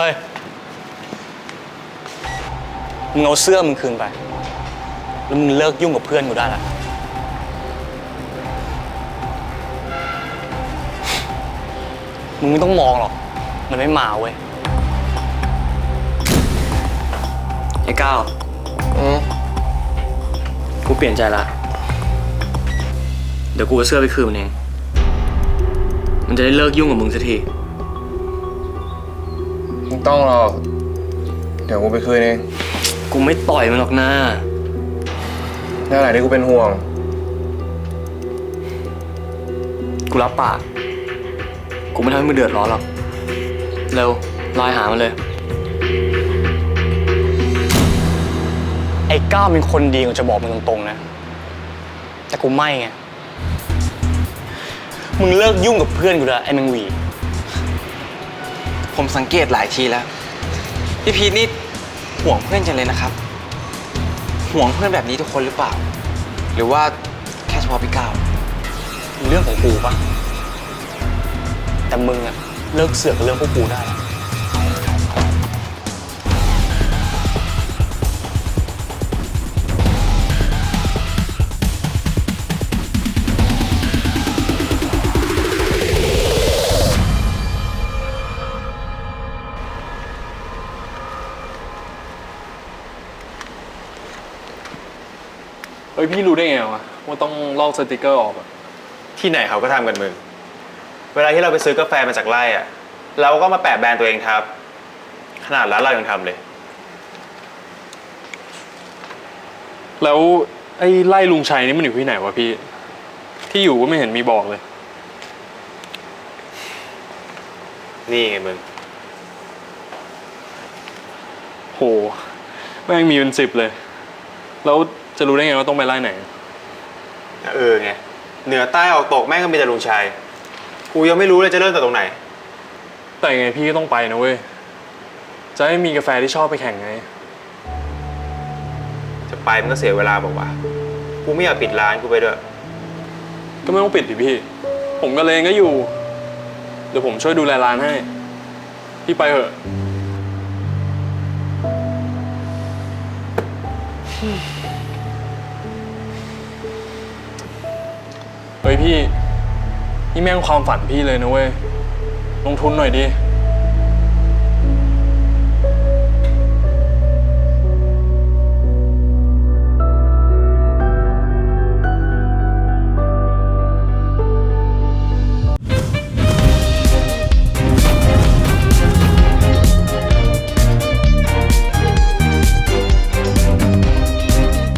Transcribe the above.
เฮ้ย มึงเอาเสื้อมึงคืนไป แล้วมึงเลิกยุ่งกับเพื่อนกูได้ละมึงไม่ต้องมองหรอก มันไม่มาเว้ย ไอ้ก้าวอืมกูเปลี่ยนใจละ เดี๋ยวกูเอาเสื้อไปคืนมันเอง มันจะได้เลิกยุ่งกับมึงสักที ไม่ต้องหรอก เดี๋ยวกูไปคืนเอง กูไม่ต่อยมันหรอกนะนั่นแหละที่กูเป็นห่วง กูรับปาก กูไม่ทำให้มึงเดือดร้อนหรอก เร็วไลน์หามันเลย ไอ้ก้าวเป็นคนดีกูจะบอกมึงตรงๆนะ แต่กูไม่ไง มึงเลิกยุ่งกับเพื่อนกูเถอะไอ้แมงหวี ผมสังเกตหลายทีแล้ว พี่พีทนี่ห่วงเพื่อนจังเลยนะครับ ห่วงเพื่อนแบบนี้ทุกคนหรือเปล่า หรือว่าแค่เฉพาะพี่ก้าวเรื่องของกูปะแต่มึงอะเลิกเสือกกับเรื่องพวกกูได้แล้ เฮ้ยพี่รู้ได้ไงวะว่าต้องลอกสติกเกอร์ออกอะที่ไหนเขาก็ทำกันมึง เวลาที่เราไปซื้อกาแฟมาจากไร่อะเราก็มาแปะแบรนด์ตัวเองทับ ขนาดร้านเรายังทำเลย แล้วไอ้ไล่ลุงชัยนี่มันอยู่ที่ไหนวะพี่ ที่อยู่ก็ไม่เห็นมีบอกเลย นี่ไงมึง โห แม่งมีเป็นสิบเลย แล้ว จะรู้ได้ไงว่าต้องไปไล่ไหน เออไงเหนือใต้ออกตกแม่งก็มีแต่ลุงชัยกูยังไม่รู้เลยจะเริ่มจากตรงไหน แต่ยังไงพี่ก็ต้องไปนะเว้ย จะให้มีกาแฟที่ชอบไปแข่งไง จะไปมันก็เสียเวลาบอกว่าวะกูไม่อยากปิดร้านกูไปด้วยก็ไม่ต้องปิดดิพี่ ผมกับเลงก็อยู่ เดี๋ยวผมช่วยดูแลร้านให้ พี่ไปเถอะ เฮ้ยพี่ นี่แม่งความฝันพี่เลยนะเว้ย ลงทุนหน่อยดิ